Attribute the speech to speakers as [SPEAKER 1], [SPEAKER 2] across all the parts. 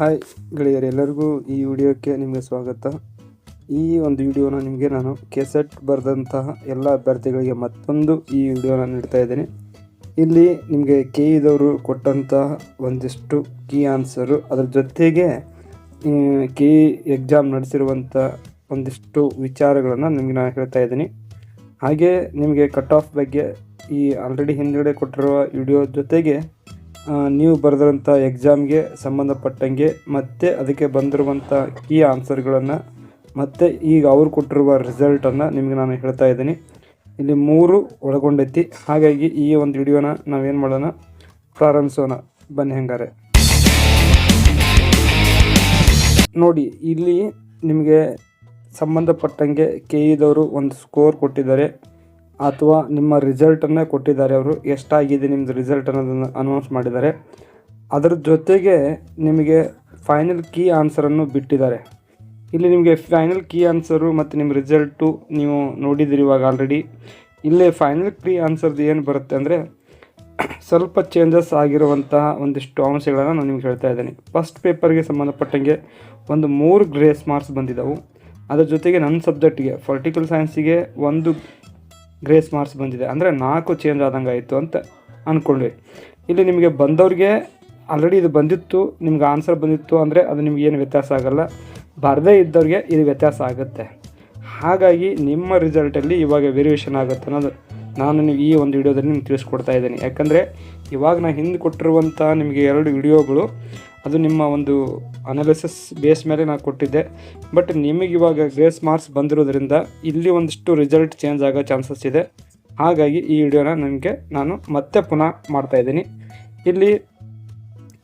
[SPEAKER 1] Hi ಗೆಳೆಯರೆಲ್ಲರಿಗೂ ಈ ವಿಡಿಯೋಕ್ಕೆ ನಿಮಗೆ ಸ್ವಾಗತ. ಈ ಒಂದು ವಿಡಿಯೋನ ನಿಮಗೆ ನಾನು ಕೆಸೆಟ್ ಬರೆದಂತಹ ಎಲ್ಲ ಅಭ್ಯರ್ಥಿಗಳಿಗೆ ಮತ್ತೊಂದು ಈ ವಿಡಿಯೋನ ನೀಡ್ತಾ ಇದ್ದೀನಿ. ಇಲ್ಲಿ ನಿಮಗೆ ಕೆ ಇದವರು ಕೊಟ್ಟಂತಹ ಒಂದಿಷ್ಟು ಕೀ ಆನ್ಸರು. ಅದರ ಜೊತೆಗೆ ಕೆ ಎಕ್ಸಾಮ್ ನಡೆಸಿರುವಂಥ ಒಂದಿಷ್ಟು ವಿಚಾರಗಳನ್ನು ನಿಮಗೆ ನಾನು ಹೇಳ್ತಾ ಇದ್ದೀನಿ. ಹಾಗೆ ನಿಮಗೆ ಕಟ್ ಆಫ್ ಬಗ್ಗೆ ಈ ಆಲ್ರೆಡಿ ಹಿಂದುಗಡೆ ಕೊಟ್ಟಿರುವ ವಿಡಿಯೋ ಜೊತೆಗೆ ನೀವು ಬರೆದಿರೋಂಥ ಎಕ್ಸಾಮ್ಗೆ ಸಂಬಂಧಪಟ್ಟಂಗೆ ಮತ್ತು ಅದಕ್ಕೆ ಬಂದಿರುವಂಥ ಕೀ ಆನ್ಸರ್ಗಳನ್ನು ಮತ್ತು ಈಗ ಅವ್ರು ಕೊಟ್ಟಿರುವ ರಿಸಲ್ಟನ್ನು ನಿಮಗೆ ನಾನು ಹೇಳ್ತಾ ಇದ್ದೀನಿ. ಇಲ್ಲಿ ಮೂರು ಒಳಗೊಂಡೈತಿ. ಹಾಗಾಗಿ ಈ ಒಂದು ವಿಡಿಯೋನ ನಾವೇನು ಮಾಡೋಣ? ಪ್ರಾರಂಭಿಸೋಣ. ಬನ್ನಿ ಹಂಗಾರೆ. ನೋಡಿ, ಇಲ್ಲಿ ನಿಮಗೆ ಸಂಬಂಧಪಟ್ಟಂಗೆ ಕೆ ಇದವರು ಒಂದು ಸ್ಕೋರ್ ಕೊಟ್ಟಿದ್ದಾರೆ. ಅಥವಾ ನಿಮ್ಮ ರಿಸಲ್ಟನ್ನೇ ಕೊಟ್ಟಿದ್ದಾರೆ ಅವರು. ಎಷ್ಟಾಗಿದೆ ನಿಮ್ಮದು ರಿಸಲ್ಟ್ ಅನ್ನೋದನ್ನು ಅನೌನ್ಸ್ ಮಾಡಿದ್ದಾರೆ. ಅದರ ಜೊತೆಗೆ ನಿಮಗೆ ಫೈನಲ್ ಕೀ ಆನ್ಸರನ್ನು ಬಿಟ್ಟಿದ್ದಾರೆ. ಇಲ್ಲಿ ನಿಮಗೆ ಫೈನಲ್ ಕೀ ಆನ್ಸರು ಮತ್ತು ನಿಮ್ಮ ರಿಸಲ್ಟು ನೀವು ನೋಡಿದಿರಿ ಇವಾಗ ಆಲ್ರೆಡಿ ಇಲ್ಲೇ ಫೈನಲ್ ಕೀ ಆನ್ಸರ್ದು ಏನು ಬರುತ್ತೆ ಅಂದರೆ ಸ್ವಲ್ಪ ಚೇಂಜಸ್ ಆಗಿರುವಂತಹ ಒಂದಿಷ್ಟು ಅಂಶಗಳನ್ನು ನಾನು ನಿಮ್ಗೆ ಹೇಳ್ತಾ ಇದ್ದೀನಿ. ಫಸ್ಟ್ ಪೇಪರ್ಗೆ ಸಂಬಂಧಪಟ್ಟಂಗೆ ಒಂದು ಮೂರು ಗ್ರೇಸ್ ಮಾರ್ಕ್ಸ್ ಬಂದಿದ್ದಾವೆ. ಅದರ ಜೊತೆಗೆ ನನ್ನ ಸಬ್ಜೆಕ್ಟಿಗೆ ಪೊಲಿಟಿಕಲ್ ಸೈನ್ಸಿಗೆ ಒಂದು ಗ್ರೇಸ್ ಮಾರ್ಕ್ಸ್ ಬಂದಿದೆ. ಅಂದರೆ ನಾಲ್ಕು ಚೇಂಜ್ ಆದಂಗೆ ಆಯಿತು ಅಂತ ಅಂದ್ಕೊಂಡ್ವಿ ಇಲ್ಲಿ ನಿಮಗೆ ಬಂದವ್ರಿಗೆ ಆಲ್ರೆಡಿ ಇದು ಬಂದಿತ್ತು, ನಿಮ್ಗೆ ಆನ್ಸರ್ ಬಂದಿತ್ತು ಅಂದರೆ ಅದು ನಿಮ್ಗೆ ಏನು ವ್ಯತ್ಯಾಸ ಆಗಲ್ಲ. ಬರದೇ ಇದ್ದವ್ರಿಗೆ ಇದು ವ್ಯತ್ಯಾಸ ಆಗುತ್ತೆ. ಹಾಗಾಗಿ ನಿಮ್ಮ ರಿಸಲ್ಟಲ್ಲಿ ಇವಾಗ ವೇರಿಯೇಷನ್ ಆಗುತ್ತೆ ಅನ್ನೋದು. ನಾನು ಈ ಒಂದು ವಿಡಿಯೋದಲ್ಲಿ ನಿಮ್ಗೆ ತಿಳಿಸ್ಕೊಡ್ತಾ ಇದ್ದೀನಿ. ಯಾಕಂದರೆ ಇವಾಗ ನಾನು ಹಿಂದೆ ಕೊಟ್ಟಿರುವಂಥ ನಿಮಗೆ ಎರಡು ವಿಡಿಯೋಗಳು, ಅದು ನಿಮ್ಮ ಒಂದು ಅನಾಲಿಸಿಸ್ ಬೇಸ್ ಮೇಲೆ ನಾನು ಕೊಟ್ಟಿದ್ದೆ. ಬಟ್ ನಿಮಗೆ ಇವಾಗ ಗ್ರೇಸ್ ಮಾರ್ಕ್ಸ್ ಬಂದಿರೋದ್ರಿಂದ ಇಲ್ಲಿ ಒಂದಿಷ್ಟು ರಿಸಲ್ಟ್ ಚೇಂಜ್ ಆಗೋ ಚಾನ್ಸಸ್ ಇದೆ. ಹಾಗಾಗಿ ಈ ವಿಡಿಯೋನ ನನಗೆ ನಾನು ಮತ್ತೆ ಪುನಃ ಮಾಡ್ತಾಯಿದ್ದೀನಿ ಇಲ್ಲಿ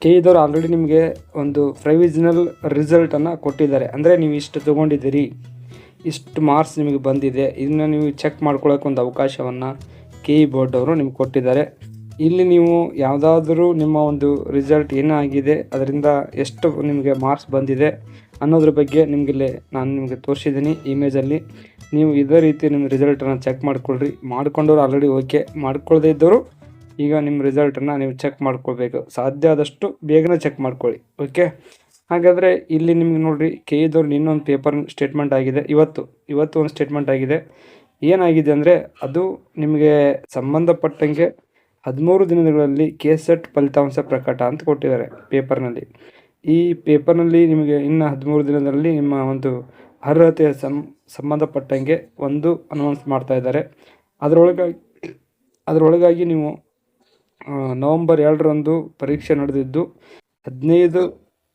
[SPEAKER 1] ಕೆ ಇದವರು ಆಲ್ರೆಡಿ ನಿಮಗೆ ಒಂದು ಪ್ರೊವಿಜನಲ್ ರಿಸಲ್ಟನ್ನು ಕೊಟ್ಟಿದ್ದಾರೆ. ಅಂದರೆ ನೀವು ಇಷ್ಟು ತೊಗೊಂಡಿದ್ದೀರಿ. ಇಷ್ಟು ಮಾರ್ಕ್ಸ್ ನಿಮಗೆ ಬಂದಿದೆ, ಇದನ್ನು ನೀವು ಚೆಕ್ ಮಾಡ್ಕೊಳ್ಳೋಕೆ ಒಂದು ಅವಕಾಶವನ್ನು ಕೆ ಇ ಬೋರ್ಡ್ ಅವರು ನಿಮ್ಗೆ ಕೊಟ್ಟಿದ್ದಾರೆ. ಇಲ್ಲಿ ನೀವು ಯಾವುದಾದ್ರೂ ನಿಮ್ಮ ಒಂದು ರಿಸಲ್ಟ್ ಏನಾಗಿದೆ, ಅದರಿಂದ ಎಷ್ಟು ನಿಮಗೆ ಮಾರ್ಕ್ಸ್ ಬಂದಿದೆ ಅನ್ನೋದ್ರ ಬಗ್ಗೆ ನಿಮಗಿಲ್ಲಿ ನಾನು ನಿಮಗೆ ತೋರಿಸಿದ್ದೀನಿ ಇಮೇಜಲ್ಲಿ ನೀವು ಇದೇ ರೀತಿ ನಿಮ್ಮ ರಿಸಲ್ಟನ್ನು ಚೆಕ್ ಮಾಡ್ಕೊಳ್ರಿ. ಮಾಡ್ಕೊಂಡವ್ರು ಆಲ್ರೆಡಿ ಓಕೆ ಮಾಡ್ಕೊಳ್ಳದೇ ಇದ್ದವರು ಈಗ ನಿಮ್ಮ ರಿಸಲ್ಟನ್ನು ನೀವು ಚೆಕ್ ಮಾಡ್ಕೊಳ್ಬೇಕು. ಸಾಧ್ಯ ಆದಷ್ಟು ಬೇಗನೆ ಚೆಕ್ ಮಾಡ್ಕೊಳ್ಳಿ. ಓಕೆ ಹಾಗಾದರೆ ಇಲ್ಲಿ ನಿಮ್ಗೆ ನೋಡಿರಿ ಕೆ ಇದವ್ರು ಇನ್ನೊಂದು ಪೇಪರ್ ಸ್ಟೇಟ್ಮೆಂಟ್ ಆಗಿದೆ. ಇವತ್ತು ಇವತ್ತು ಒಂದು ಸ್ಟೇಟ್ಮೆಂಟ್ ಆಗಿದೆ. ಏನಾಗಿದೆ ಅಂದರೆ, ಅದು ನಿಮಗೆ ಸಂಬಂಧಪಟ್ಟಂಗೆ ಹದಿಮೂರು ದಿನಗಳಲ್ಲಿ ಕೆ ಸೆಟ್ ಫಲಿತಾಂಶ ಪ್ರಕಟ ಅಂತ ಕೊಟ್ಟಿದ್ದಾರೆ ಪೇಪರ್ನಲ್ಲಿ ಈ ಪೇಪರ್ನಲ್ಲಿ ನಿಮಗೆ ಇನ್ನು ಹದಿಮೂರು ದಿನದಲ್ಲಿ ನಿಮ್ಮ ಒಂದು ಅರ್ಹತೆಯ ಸಂ, ಸಂಬಂಧಪಟ್ಟಂಗೆ ಒಂದು ಅನೌನ್ಸ್ ಮಾಡ್ತಾ ಇದ್ದಾರೆ. ಅದರೊಳಗಾಗಿ ಅದರೊಳಗಾಗಿ ನೀವು ನವಂಬರ್ ಎರಡರಂದು ಪರೀಕ್ಷೆ ನಡೆದಿದ್ದು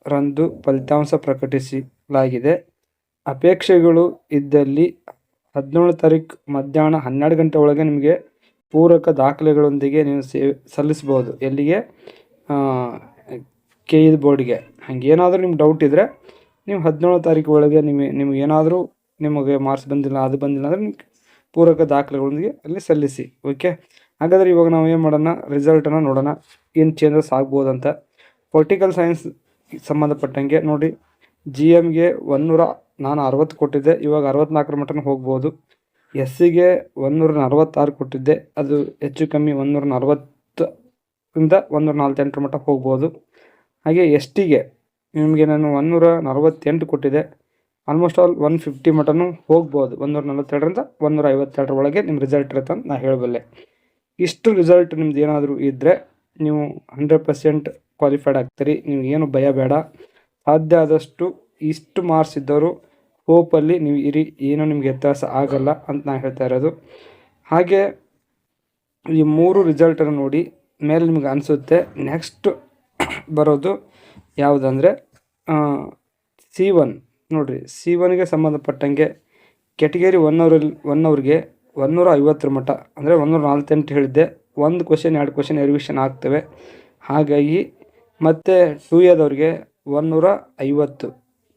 [SPEAKER 1] ಹದಿನೈದರಂದು ಫಲಿತಾಂಶ ಪ್ರಕಟಿಸಲಾಗಿದೆ. ಅಪೇಕ್ಷೆಗಳು ಇದ್ದಲ್ಲಿ ಹದಿನೇಳು ತಾರೀಕು ಮಧ್ಯಾಹ್ನ ಹನ್ನೆರಡು ಗಂಟೆ ಒಳಗೆ ನಿಮಗೆ ಪೂರಕ ದಾಖಲೆಗಳೊಂದಿಗೆ ನೀವು ಸೇ ಸಲ್ಲಿಸ್ಬೋದು ಎಲ್ಲಿಗೆ? K E ಬೋರ್ಡ್ಗೆ. ಹಾಗೇನಾದರೂ ನಿಮ್ಗೆ ಡೌಟ್ ಇದ್ದರೆ ನೀವು ಹದಿನೇಳು ತಾರೀಕು ಒಳಗೆ ನಿಮಗೆ ನಿಮ್ಗೆ ಏನಾದರೂ ನಿಮಗೆ ಮಾರ್ಕ್ಸ್ ಬಂದಿಲ್ಲ, ಅದು ಬಂದಿಲ್ಲ ಅಂದರೆ ನಿಮ್ಗೆ ಪೂರಕ ದಾಖಲೆಗಳೊಂದಿಗೆ ಅಲ್ಲಿ ಸಲ್ಲಿಸಿ ಓಕೆ ಹಾಗಾದರೆ ಇವಾಗ ನಾವು ಏನು ಮಾಡೋಣ? ರಿಸಲ್ಟನ್ನು ನೋಡೋಣ. ಏನು ಚೇಂಜಸ್ ಆಗ್ಬೋದಂತ ಪೊಲಿಟಿಕಲ್ ಸೈನ್ಸ್ ಸಂಬಂಧಪಟ್ಟಂಗೆ ನೋಡಿ ಜಿ ಎಮ್ಗೆ ಒಂದೂರ ನಾನು ಅರವತ್ತು ಕೊಟ್ಟಿದ್ದೆ. ಇವಾಗ ಅರವತ್ನಾಲ್ಕರ ಮಟನ ಹೋಗ್ಬೋದು. ಎಸ್ ಸಿಗೆ ಒಂದೂರ ನಲವತ್ತಾರು ಕೊಟ್ಟಿದ್ದೆ. ಅದು ಹೆಚ್ಚು ಕಮ್ಮಿ ಒಂದೂರ ನಲವತ್ತರಿಂದ ಒಂದೂರ ನಲ್ವತ್ತೆಂಟರ ಮಟ್ಟ ಹೋಗ್ಬೋದು. ಹಾಗೆ ಎಸ್ ಟಿಗೆ ನಿಮಗೆ ನಾನು ಒಂದೂರ ನಲವತ್ತೆಂಟು ಕೊಟ್ಟಿದ್ದೆ. Almost all one fifty mutton ಹೋಗ್ಬೋದು. ಒಂದೂರ ನಲವತ್ತೆರಡರಿಂದ ಒಂದೂರ ಐವತ್ತೆರಡರ ಒಳಗೆ ನಿಮ್ಮ ರಿಸಲ್ಟ್ ಇರುತ್ತೆ ಅಂತ ನಾನು ಹೇಳಬಲ್ಲೆ. ಇಷ್ಟು ರಿಸಲ್ಟ್ ನಿಮ್ದು ಏನಾದರೂ ಇದ್ದರೆ ನೀವು ಹಂಡ್ರೆಡ್ ಪರ್ಸೆಂಟ್ ಕ್ವಾಲಿಫೈಡ್ ಆಗ್ತೀರಿ, ನೀವು ಏನು ಭಯ ಬೇಡ ಸಾಧ್ಯ ಆದಷ್ಟು ಇಷ್ಟು ಮಾರ್ಕ್ಸ್ ಇದ್ದವರು ಹೋಪಲ್ಲಿ ನೀವು ಇರಿ, ಏನೂ ನಿಮ್ಗೆ ವ್ಯತ್ಯಾಸ ಆಗಲ್ಲ ಅಂತ ನಾನು ಹೇಳ್ತಾ ಇರೋದು. ಹಾಗೆ ಈ ಮೂರು ರಿಸಲ್ಟನ್ನು ನೋಡಿ ಮೇಲೆ ನಿಮ್ಗೆ ಅನಿಸುತ್ತೆ. ನೆಕ್ಸ್ಟ್ ಬರೋದು ಯಾವುದಂದರೆ ಸಿ ಒನ್ ನೋಡಿರಿ ಸಿ ಒನ್ಗೆ ಸಂಬಂಧಪಟ್ಟಂಗೆ ಕೆಟಗರಿ ಒನ್ ಅವರಲ್ಲಿ ಒನ್ ಅವ್ರಿಗೆ ಒನ್ನೂರ ಐವತ್ತರ ಮಟ್ಟ, ಅಂದರೆ ಒಂದೂರ ನಲ್ವತ್ತೆಂಟು ಹೇಳಿದ್ದೆ. ಒಂದು ಕ್ವಶನ್ ಎರಡು ಕ್ವಶನ್ ರಿವಿಷನ್ ಆಗ್ತವೆ. ಹಾಗಾಗಿ ಮತ್ತು ಟೂ ಎದವ್ರಿಗೆ ಒಂದೂರ ಐವತ್ತು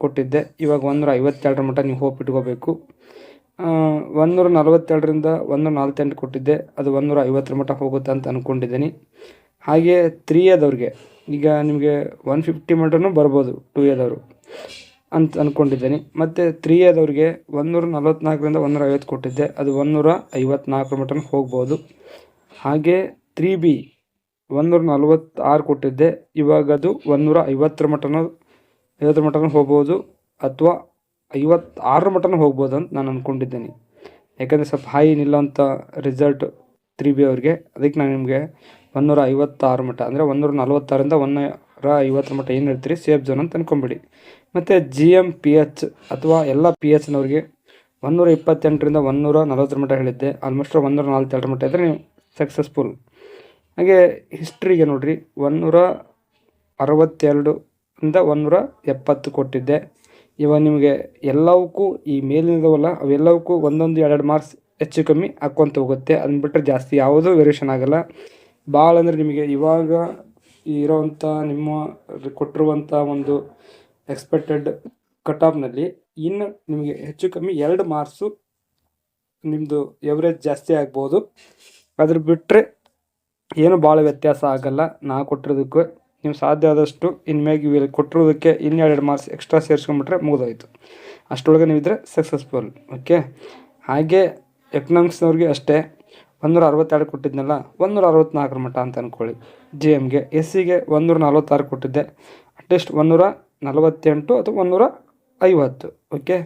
[SPEAKER 1] ಕೊಟ್ಟಿದ್ದೆ. ಇವಾಗ ಒಂದೂರ ಐವತ್ತೆರಡರ ಮಟ್ಟ ನೀವು ಹೋಪ್ ಇಟ್ಕೋಬೇಕು. ಒಂದೂರ ನಲವತ್ತೆರಡರಿಂದ ಒಂದೂರ ನಲ್ವತ್ತೆಂಟು ಕೊಟ್ಟಿದ್ದೆ. ಅದು ಒಂದೂರ ಐವತ್ತರ ಮಟ್ಟ ಹೋಗುತ್ತೆ ಅಂತ ಅಂದ್ಕೊಂಡಿದ್ದೀನಿ ಹಾಗೆ ತ್ರೀ ಎದವ್ರಿಗೆ ಈಗ ನಿಮಗೆ ಒನ್ ಫಿಫ್ಟಿ ಮಟನೂ ಬರ್ಬೋದು ಟೂ ಎದವರು ಅಂತ ಅಂದ್ಕೊಂಡಿದ್ದೀನಿ ಮತ್ತು ತ್ರೀ ಎದವ್ರಿಗೆ ಒಂದೂರ ನಲವತ್ತ್ನಾಲ್ಕರಿಂದ ಒಂದೂರ ಐವತ್ತು ಕೊಟ್ಟಿದ್ದೆ. ಅದು ಒಂದೂರ ಐವತ್ನಾಲ್ಕರ ಮಟನ ಹೋಗ್ಬೋದು. ಹಾಗೆ ತ್ರೀ ಬಿ ಒಂದೂರ ನಲ್ವತ್ತಾರು ಕೊಟ್ಟಿದ್ದೆ. ಇವಾಗ ಅದು ಒಂದೂರ ಐವತ್ತರ ಮಟನ ಐವತ್ತರ ಮಟನೂ ಹೋಗ್ಬೋದು ಅಥವಾ ಐವತ್ತಾರರ ಮಟನೂ ಹೋಗ್ಬೋದು ಅಂತ ನಾನು ಅಂದ್ಕೊಂಡಿದ್ದೀನಿ ಯಾಕಂದರೆ ಸ್ವಲ್ಪ ಹೈ ಅಂತ ರಿಸಲ್ಟ್ ತ್ರೀ ಬಿ ಅವ್ರಿಗೆ. ಅದಕ್ಕೆ ನಾನು ನಿಮಗೆ ಒಂದೂರ ಐವತ್ತಾರು ಮಟ ಅಂದರೆ ಒಂದೂರ ನಲ್ವತ್ತಾರರಿಂದ ಒಂದೂರ ಐವತ್ತರ ಮಟ ಏನು ಹೇಳ್ತೀರಿ ಸೇಫ್ ಝೋನ್ ಅಂತ ಅಂದ್ಕೊಂಬಿಡಿ ಮತ್ತು ಜಿ ಎಂ ಪಿ ಎಚ್ ಅಥವಾ ಎಲ್ಲ ಪಿ ಎಚ್ನವ್ರಿಗೆ ಒಂದೂರ ಇಪ್ಪತ್ತೆಂಟರಿಂದ ಒಂದೂರ ನಲ್ವತ್ತರ ಮಟ ಹೇಳಿದ್ದೆ. ಆಲ್ಮೋಸ್ಟ್ ಒಂದೂರ ನಲ್ವತ್ತೆರಡು ಮಟ ಇದ್ದರೆ ನೀವು ಸಕ್ಸಸ್ಫುಲ್ ಹಾಗೆ ಹಿಸ್ಟ್ರಿಗೆ ನೋಡಿರಿ, ಒಂದೂರ ಅರವತ್ತೆರಡು ಇಂದ ಒಂದೂರ ಎಪ್ಪತ್ತು ಕೊಟ್ಟಿದ್ದೆ. ಇವಾಗ ನಿಮಗೆ ಎಲ್ಲವಕ್ಕೂ ಈ ಮೇಲಿನದವಲ್ಲ, ಅವೆಲ್ಲವಕ್ಕೂ ಒಂದೊಂದು ಎರಡೆರಡು ಮಾರ್ಕ್ಸ್ ಹೆಚ್ಚು ಕಮ್ಮಿ ಹಾಕ್ಕೊಂತ ಹೋಗುತ್ತೆ ಅದನ್ನ ಬಿಟ್ಟರೆ ಜಾಸ್ತಿ ಯಾವುದೂ ವೇರಿಯೇಷನ್ ಆಗಲ್ಲ. ಭಾಳ ಅಂದರೆ ನಿಮಗೆ ಇವಾಗ ಇರೋವಂಥ ನಿಮ್ಮ ಕೊಟ್ಟಿರುವಂಥ ಒಂದು ಎಕ್ಸ್ಪೆಕ್ಟೆಡ್ ಕಟ್ ಆಫ್ನಲ್ಲಿ ಇನ್ನು ನಿಮಗೆ ಹೆಚ್ಚು ಕಮ್ಮಿ ಎರಡು ಮಾರ್ಕ್ಸು ನಿಮ್ಮದು ಎವರೇಜ್ ಜಾಸ್ತಿ ಆಗ್ಬೋದು. ಅದ್ರ ಬಿಟ್ಟರೆ ಏನು ಭಾಳ ವ್ಯತ್ಯಾಸ ಆಗಲ್ಲ, ನಾ ಕೊಟ್ಟಿರೋದಕ್ಕೂ ನೀವು ಸಾಧ್ಯ ಆದಷ್ಟು ಇನ್ಮ್ಯಾಗ ಇವೆಲ್ಲ ಕೊಟ್ಟಿರೋದಕ್ಕೆ ಇನ್ನೆರಡು ಮಾರ್ಕ್ಸ್ ಎಕ್ಸ್ಟ್ರಾ ಸೇರಿಸ್ಕೊಂಬಿಟ್ರೆ ಮುಗಿದೋಯ್ತು. ಅಷ್ಟರೊಳಗೆ ನೀವಿದ್ರೆ ಸಕ್ಸಸ್ಫುಲ್ ಓಕೆ ಹಾಗೆ ಎಕನಾಮಿಕ್ಸ್ನವ್ರಿಗೆ ಅಷ್ಟೇ ಒಂದೂರ ಅರವತ್ತೆರಡು ಕೊಟ್ಟಿದ್ನಲ್ಲ ಒಂದೂರ ಅರವತ್ತ್ನಾಲ್ಕರ ಮಟ್ಟ ಅಂತ ಅಂದ್ಕೊಳ್ಳಿ ಜಿ ಎಮ್ಗೆ ಎಸ್ ಸಿಗೆ ಒಂದೂರ ನಲ್ವತ್ತಾರು ಕೊಟ್ಟಿದ್ದೆ ಅಟ್ಲೀಸ್ಟ್ ಒಂದೂರ ನಲವತ್ತೆಂಟು ಅಥವಾ ಒಂದೂರ ಐವತ್ತು ಓಕೆ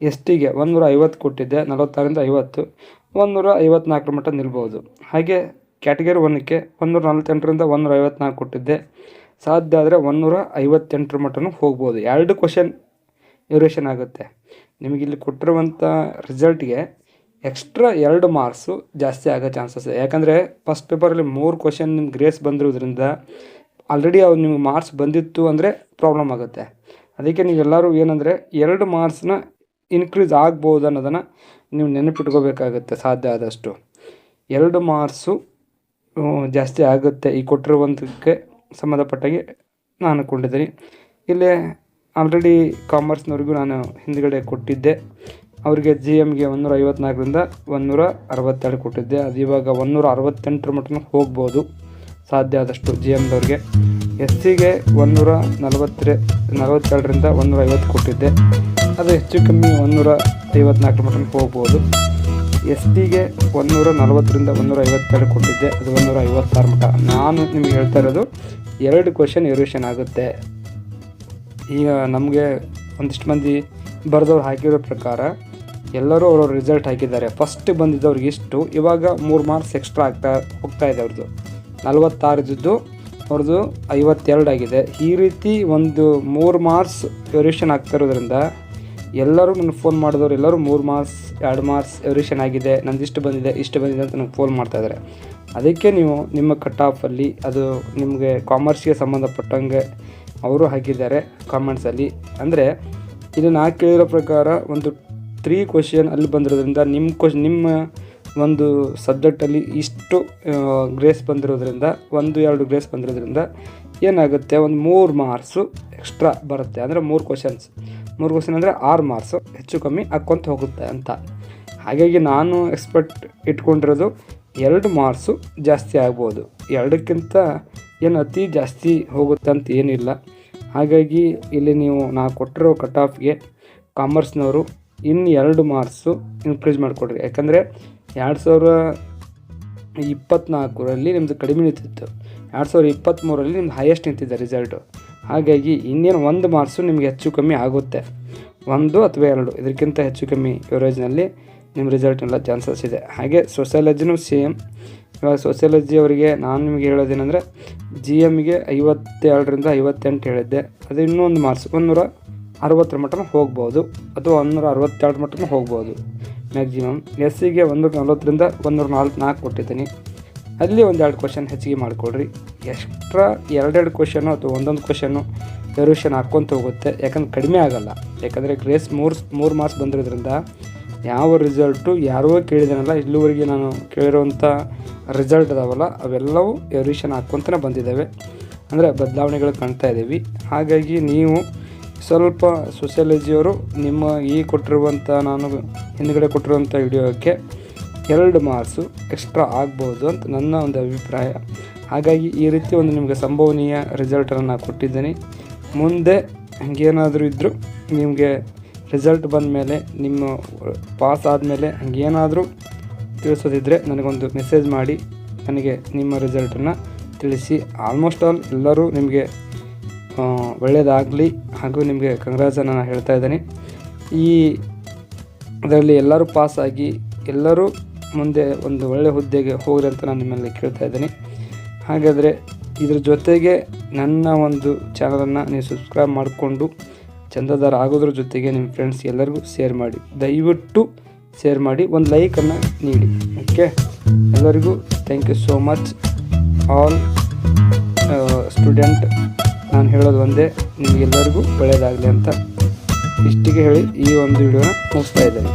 [SPEAKER 1] ಎಸ್ ಟಿಗೆ ಒಂದೂರ ಐವತ್ತು ಕೊಟ್ಟಿದ್ದೆ ನಲವತ್ತಾರಿಂದ ಐವತ್ತು ಒಂದೂರ ಐವತ್ನಾಲ್ಕರ ಮಟ್ಟ ನಿಲ್ಬೋದು. ಹಾಗೆ ಕ್ಯಾಟಗರಿ ಒನ್ನಕ್ಕೆ ಒಂದೂರ ನಲ್ವತ್ತೆಂಟರಿಂದ ಒಂದೂರ ಐವತ್ನಾಲ್ಕು ಕೊಟ್ಟಿದ್ದೆ. ಸಾಧ್ಯ ಆದರೆ ಒಂದೂರ ಐವತ್ತೆಂಟರ ಮಟ್ಟನೂ ಹೋಗ್ಬೋದು. ಎರಡು ಕ್ವಶನ್ ಡ್ಯೂರೇಷನ್ ಆಗುತ್ತೆ. ನಿಮಗೆ ಇಲ್ಲಿ ಕೊಟ್ಟಿರುವಂಥ ರಿಸಲ್ಟ್ಗೆ ಎಕ್ಸ್ಟ್ರಾ ಎರಡು ಮಾರ್ಕ್ಸು ಜಾಸ್ತಿ ಆಗೋ ಚಾನ್ಸಸ್ ಇದೆ. ಯಾಕಂದರೆ ಫಸ್ಟ್ ಪೇಪರಲ್ಲಿ ಮೂರು ಕ್ವಶನ್ ನಿಮ್ಗೆ ಗ್ರೇಸ್ ಬಂದಿರೋದ್ರಿಂದ ಆಲ್ರೆಡಿ ಅವ್ರು ನಿಮ್ಗೆ ಮಾರ್ಕ್ಸ್ ಬಂದಿತ್ತು ಅಂದರೆ ಪ್ರಾಬ್ಲಮ್ ಆಗುತ್ತೆ. ಅದಕ್ಕೆ ನೀವೆಲ್ಲರೂ ಏನಂದರೆ ಎರಡು ಮಾರ್ಕ್ಸ್ನ ಇನ್ಕ್ರೀಸ್ ಆಗ್ಬೋದು ಅನ್ನೋದನ್ನು ನೀವು ನೆನಪಿಟ್ಕೋಬೇಕಾಗುತ್ತೆ, ಸಾಧ್ಯ ಆದಷ್ಟು. ಎರಡು ಮಾರ್ಕ್ಸು ಜಾಸ್ತಿ ಆಗುತ್ತೆ ಈ ಕೊಟ್ಟಿರುವಂಥಕ್ಕೆ ಸಂಬಂಧಪಟ್ಟಾಗೆ ನಾನು ಅಂದ್ಕೊಂಡಿದ್ದೀನಿ ಇಲ್ಲೇ ಆಲ್ರೆಡಿ ಕಾಮರ್ಸ್ನವ್ರಿಗೂ ನಾನು ಹಿಂದ್ಗಡೆ ಕೊಟ್ಟಿದ್ದೆ. ಅವರಿಗೆ ಜಿ ಎಮ್ಗೆ ಒಂದೂರ ಐವತ್ನಾಲ್ಕರಿಂದ ಒಂದೂರ ಅರವತ್ತೆರಡು ಕೊಟ್ಟಿದ್ದೆ. ಅದು ಇವಾಗ ಒಂದೂರ ಅರವತ್ತೆಂಟರ ಮಟ್ಟನ ಹೋಗ್ಬೋದು. ಸಾಧ್ಯ ಆದಷ್ಟು ಜಿ ಎಮ್ದವ್ರಿಗೆ ಎಸ್ ಸಿಗೆ ಒಂದೂರ ನಲವತ್ತರ ನಲವತ್ತೆರಡರಿಂದ ಒಂದೂರ ಐವತ್ತು ಕೊಟ್ಟಿದ್ದೆ. ಅದು ಹೆಚ್ಚು ಕಮ್ಮಿ ಒಂದೂರ ಐವತ್ನಾಲ್ಕರ ಮಟ್ಟನ ಹೋಗ್ಬೋದು. ಎಸ್ ಟಿಗೆ ಒಂದೂರ ನಲವತ್ತರಿಂದ ಒಂದೂರ ಐವತ್ತೆರಡು ಕೊಟ್ಟಿದ್ದೆ. ಅದು ಒಂದೂರ ಐವತ್ತಾರು ಮಟ್ಟ ನಾನು ನಿಮ್ಗೆ ಹೇಳ್ತಾ ಇರೋದು, ಎರಡು ಕ್ವಶನ್ ವೇರಿಯೇಷನ್ ಆಗುತ್ತೆ. ಈಗ ನಮಗೆ ಒಂದಿಷ್ಟು ಮಂದಿ ಬರೆದವ್ರು ಹಾಕಿರೋ ಪ್ರಕಾರ, ಎಲ್ಲರೂ ಅವ್ರವ್ರ ರಿಸಲ್ಟ್ ಹಾಕಿದ್ದಾರೆ. ಫಸ್ಟ್ ಬಂದಿದ್ದವ್ರಿಗೆ ಇಷ್ಟು, ಇವಾಗ ಮೂರು ಮಾರ್ಕ್ಸ್ ಎಕ್ಸ್ಟ್ರಾ ಆಗ್ತಾ, ಹೋಗ್ತಾ ಇದೆ ಅವ್ರದ್ದು ನಲವತ್ತಾರು ಇದ್ದಿದ್ದು ಅವ್ರದ್ದು ಐವತ್ತೆರಡು ಆಗಿದೆ. ಈ ರೀತಿ ಒಂದು ಮೂರು ಮಾರ್ಕ್ಸ್ ವೇರಿಯೇಷನ್ ಆಗ್ತಾ ಇರೋದ್ರಿಂದ ಎಲ್ಲರೂ ನನಗೆ ಫೋನ್ ಮಾಡಿದವ್ರು ಎಲ್ಲರೂ ಮೂರು ಮಾರ್ಕ್ಸ್ ಎರಡು ಮಾರ್ಕ್ಸ್ ಎವ್ರೇಷನ್ ಆಗಿದೆ, ನಂದು ಇಷ್ಟು ಬಂದಿದೆ ಇಷ್ಟು ಬಂದಿದೆ ಅಂತ ನನಗೆ ಫೋನ್ ಮಾಡ್ತಾಯಿದ್ದಾರೆ ಅದಕ್ಕೆ ನೀವು ನಿಮ್ಮ ಕಟ್ ಆಫಲ್ಲಿ ಅದು ನಿಮಗೆ ಕಾಮರ್ಸ್ಗೆ ಸಂಬಂಧಪಟ್ಟಂಗೆ ಅವರು ಹಾಕಿದ್ದಾರೆ ಕಾಮೆಂಟ್ಸಲ್ಲಿ ಅಂದರೆ ಇದು ನಾ ಕೇಳಿರೋ ಪ್ರಕಾರ ಒಂದು ತ್ರೀ ಕ್ವಶನ್ ಅಲ್ಲಿ ಬಂದಿರೋದ್ರಿಂದ ನಿಮ್ಮ ಕ್ವಶ್ ನಿಮ್ಮ ಒಂದು ಸಬ್ಜೆಕ್ಟಲ್ಲಿ ಇಷ್ಟು ಗ್ರೇಸ್ ಬಂದಿರೋದ್ರಿಂದ, ಒಂದು, ಎರಡು ಗ್ರೇಸ್ ಬಂದಿರೋದ್ರಿಂದ ಏನಾಗುತ್ತೆ? ಒಂದು ಮೂರು ಮಾರ್ಕ್ಸು ಎಕ್ಸ್ಟ್ರಾ ಬರುತ್ತೆ. ಅಂದರೆ ಮೂರು ಕ್ವಶನ್ಸ್ ಮೂರು ಕ್ವಶನ್ ಅಂದರೆ ಆರು ಮಾರ್ಕ್ಸು ಹೆಚ್ಚು ಕಮ್ಮಿ ಹಾಕ್ಕೊಂತ ಹೋಗುತ್ತೆ ಅಂತ. ಹಾಗಾಗಿ ನಾನು ಎಕ್ಸ್ಪೆಕ್ಟ್ ಇಟ್ಕೊಂಡಿರೋದು ಎರಡು ಮಾರ್ಕ್ಸು ಜಾಸ್ತಿ ಆಗ್ಬೋದು. ಎರಡಕ್ಕಿಂತ ಏನು ಅತಿ ಜಾಸ್ತಿ ಹೋಗುತ್ತೆ ಅಂತ ಏನಿಲ್ಲ. ಹಾಗಾಗಿ ಇಲ್ಲಿ ನೀವು ನಾ ಕೊಟ್ಟಿರೋ ಕಟ್ ಆಫ್ಗೆ ಕಾಮರ್ಸ್ನವರು ಇನ್ನು ಎರಡು ಮಾರ್ಕ್ಸು ಇನ್ಕ್ರೀಸ್ ಮಾಡಿಕೊಡ್ರಿ. ಯಾಕಂದರೆ ಎರಡು ಸಾವಿರ ಇಪ್ಪತ್ತ್ನಾಲ್ಕರಲ್ಲಿ ನಿಮ್ಮದು ಕಡಿಮೆ ನಿಂತಿತ್ತು. ಎರಡು ಸಾವಿರದ ಇಪ್ಪತ್ತ್ಮೂರಲ್ಲಿ ನಿಮ್ದು ಹೈಯೆಸ್ಟ್ ನಿಂತಿದೆ ರಿಸಲ್ಟು ಹಾಗಾಗಿ ಇನ್ನೇನು ಒಂದು ಮಾರ್ಕ್ಸು ನಿಮಗೆ ಹೆಚ್ಚು ಕಮ್ಮಿ ಆಗುತ್ತೆ. ಒಂದು ಅಥವಾ ಎರಡು, ಇದಕ್ಕಿಂತ ಹೆಚ್ಚು ಕಮ್ಮಿ ಎವರೇಜ್ನಲ್ಲಿ ನಿಮ್ಮ ರಿಸಲ್ಟ್ನೆಲ್ಲ ಚಾನ್ಸಸ್ ಇದೆ. ಹಾಗೆ ಸೊಸ್ಯಾಲಜಿನೂ ಸೇಮ್ ಇವಾಗ ಸೋಸಿಯಾಲಜಿ ಅವರಿಗೆ ನಾನು ನಿಮಗೆ ಹೇಳೋದೇನೆಂದರೆ ಜಿ ಎಮ್ಗೆ ಐವತ್ತೆರಡರಿಂದ ಐವತ್ತೆಂಟು ಹೇಳಿದ್ದೆ. ಅದು ಇನ್ನೂ ಒಂದು ಮಾರ್ಕ್ಸ್ ಒಂದೂರ ಅರವತ್ತರ ಮಟ್ಟನೂ ಹೋಗ್ಬೋದು. ಅಥವಾ ಒಂದೂರ ಅರವತ್ತೆರಡು ಮಟ್ಟನೂ ಹೋಗ್ಬೋದು. ಮ್ಯಾಕ್ಸಿಮಮ್ ಎಸ್ ಸಿಗೆ ಒಂದೂರ ನಲ್ವತ್ತರಿಂದ ಒಂದೂರ ನಾಲ್ಕು ನಾಲ್ಕು ಕೊಟ್ಟಿದ್ದೀನಿ. ಅಲ್ಲಿ ಒಂದೆರಡು ಕ್ವಶನ್ ಹೆಚ್ಚಿಗೆ ಮಾಡಿಕೊಡ್ರಿ. ಎಕ್ಸ್ಟ್ರಾ ಎರಡೆರಡು ಕ್ವಶನು ಅಥವಾ ಒಂದೊಂದು ಕ್ವಶನ್ನು ವೇರಿಯೇಷನ್ ಹಾಕ್ಕೊಂತ ಹೋಗುತ್ತೆ. ಯಾಕಂದ್ರೆ ಕಡಿಮೆ ಆಗಲ್ಲ. ಯಾಕಂದರೆ ಗ್ರೇಸ್ ಮೂರು ಮೂರು ಮಾರ್ಕ್ಸ್ ಬಂದಿರೋದ್ರಿಂದ ಯಾವ ರಿಸಲ್ಟು ಯಾರೋ ಕೇಳಿದನಲ್ಲ, ಇಲ್ಲಿವರೆಗೆ ನಾನು ಕೇಳಿರುವಂಥ ರಿಸಲ್ಟ್ ಅದಾವಲ್ಲ ಅವೆಲ್ಲವೂ ವೇರಿಯೇಷನ್ ಹಾಕ್ಕೊಂತಲೇ ಬಂದಿದ್ದಾವೆ. ಅಂದರೆ ಬದಲಾವಣೆಗಳು ಕಾಣ್ತಾ ಇದ್ದೀವಿ. ಹಾಗಾಗಿ ನೀವು ಸ್ವಲ್ಪ ಸೋಷಿಯಾಲಜಿಯವರು ನಿಮ್ಮ ಈ ಕೊಟ್ಟಿರುವಂಥ ನಾನು ಹಿಂದ್ಗಡೆ ಕೊಟ್ಟಿರುವಂಥ ವಿಡಿಯೋಕ್ಕೆ ಎರಡು ಮಾರ್ಕ್ಸು ಎಕ್ಸ್ಟ್ರಾ ಆಗ್ಬೋದು ಅಂತ ನನ್ನ ಒಂದು ಅಭಿಪ್ರಾಯ. ಹಾಗಾಗಿ ಈ ರೀತಿ ಒಂದು ನಿಮಗೆ ಸಂಭವನೀಯ ರಿಸಲ್ಟನ್ನು ನಾನು ಕೊಟ್ಟಿದ್ದೀನಿ. ಮುಂದೆ ಹಂಗೇನಾದರೂ ಇದ್ದರೂ ನಿಮಗೆ ರಿಸಲ್ಟ್ ಬಂದ ಮೇಲೆ ನಿಮ್ಮ ಪಾಸ್ ಆದಮೇಲೆ ಹಂಗೇನಾದರೂ ತಿಳಿಸೋದಿದ್ದರೆ ನನಗೊಂದು ಮೆಸೇಜ್ ಮಾಡಿ, ನನಗೆ ನಿಮ್ಮ ರಿಸಲ್ಟನ್ನು ತಿಳಿಸಿ. ಆಲ್ಮೋಸ್ಟ್ ಆಲ್ ಎಲ್ಲರೂ ನಿಮಗೆ ಒಳ್ಳೆಯದಾಗಲಿ ಹಾಗೂ ನಿಮಗೆ ಕಂಗ್ರಾಜನ್ನು ನಾನು ಹೇಳ್ತಾ ಇದ್ದೀನಿ. ಈ ಅದರಲ್ಲಿ ಎಲ್ಲರೂ ಪಾಸಾಗಿ ಎಲ್ಲರೂ ಮುಂದೆ ಒಂದು ಒಳ್ಳೆಯ ಹುದ್ದೆಗೆ ಹೋಗ್ರಿ ಅಂತ ನಾನು ನಿಮ್ಮಲ್ಲಿ ಕೇಳ್ತಾ ಇದ್ದೀನಿ. ಹಾಗಾದರೆ ಇದ್ರ ಜೊತೆಗೆ ನನ್ನ ಒಂದು ಚಾನಲನ್ನು ನೀವು ಸಬ್ಸ್ಕ್ರೈಬ್ ಮಾಡಿಕೊಂಡು ಚಂದದಾರ ಆಗೋದ್ರ ಜೊತೆಗೆ ನಿಮ್ಮ ಫ್ರೆಂಡ್ಸ್ ಎಲ್ಲರಿಗೂ ಶೇರ್ ಮಾಡಿ. ದಯವಿಟ್ಟು ಶೇರ್ ಮಾಡಿ, ಒಂದು ಲೈಕನ್ನು ನೀಡಿ. ಓಕೆ ಎಲ್ಲರಿಗೂ thank you so much all student ನಾನು ಹೇಳೋದು ಒಂದೇ, ನಿಮಗೆಲ್ಲರಿಗೂ ಒಳ್ಳೆಯದಾಗಲಿ ಅಂತ ಇಷ್ಟಿಗೆ ಹೇಳಿ ಈ ಒಂದು ವಿಡಿಯೋನ ಮುಗಿಸ್ತಾ ಇದ್ದೇನೆ.